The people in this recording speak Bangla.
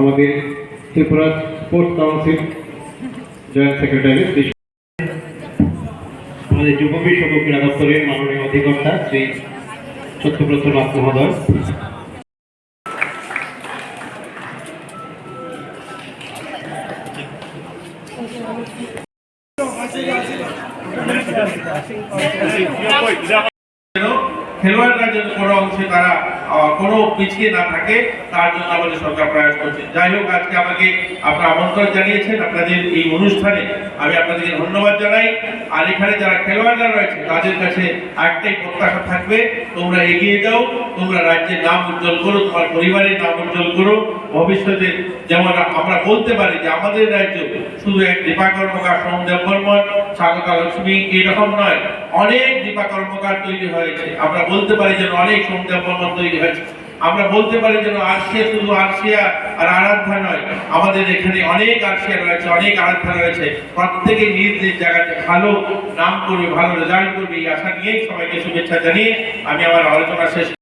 আমাদের Tripura sports council joint secretary আমাদের যুব বিষয়ক ক্রীড়া দপ্তরের মাননীয় অধিকর্তা শ্রী সত্যব্রত নাথ মহোদয়। খেলোয়াড়রা যেন কোনো অংশে তারা কোনো পিছিয়ে না থাকে, তার জন্য আমাদের সরকার প্রয়াস করছে। যাই হোক, আজকে আমাকে আপনারা আমন্ত্রণ জানিয়েছেন। আপনাদের এই অনুষ্ঠানে আমি আপনাদেরকে ধন্যবাদ জানাই। আর এখানে যারা খেলোয়াড়রা রয়েছে, তাদের কাছে একটাই প্রত্যাশা থাকবে, তোমরা এগিয়ে যাও, তোমরা রাজ্যের নাম উজ্জ্বল করো, তোমার পরিবারের নাম উজ্জ্বল করো। ভবিষ্যতে যেমন আমরা বলতে পারি যে আমাদের রাজ্য শুধু এক দীপা কর্মকার, স্বাগতা লক্ষ্মী, এরকম নয়। অনেক দীপা কর্মকার তৈরি হয়েছে। আমরা বলতে পারি যেন অনেক সংখ্যা তৈরি হয়েছে। আমরা বলতে পারি যেন আরশিয়া শুধু আর্শিয়া আর আরাধ্যা নয়, আমাদের এখানে অনেক আর্শিয়া রয়েছে, অনেক আরাধ্যা রয়েছে। প্রত্যেকে নিজ নিজ জায়গাতে ভালো নাম করবে, ভালো রেজাল্ট করবে, এই আশা নিয়েই সবাইকে শুভেচ্ছা জানিয়ে আমি আমার আলোচনা শেষ